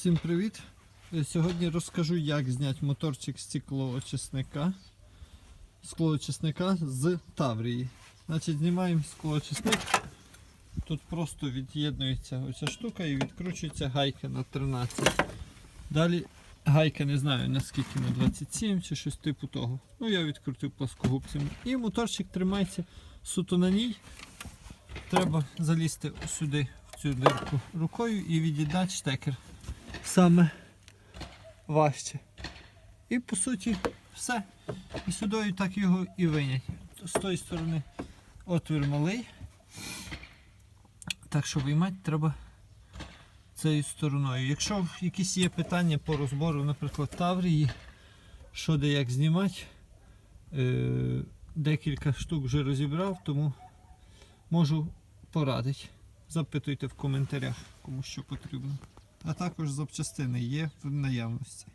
Всім привіт! Е, Сьогодні розкажу, як зняти моторчик стеклоочисника склоочисника з Таврії. Значить, знімаємо склоочисник. Тут просто від'єднується оця штука і відкручується гайка на 13. Далі гайка не знаю наскільки на 27 чи щось типу того. Ну я відкрутив плоскогубцем. І моторчик тримається суто на ній. Треба залізти сюди, в цю дирку рукою і від'єднати штекер. Саме важче. І по суті все. І сюди так його і винять. З тої сторони отвір малий. Так що виймати треба цією стороною. Якщо якісь є питання по розбору, наприклад, Таврії, що де як знімати, е, декілька штук вже розібрав, тому можу порадити. Запитуйте в коментарях, кому що потрібно. А також запчастини є в наявності.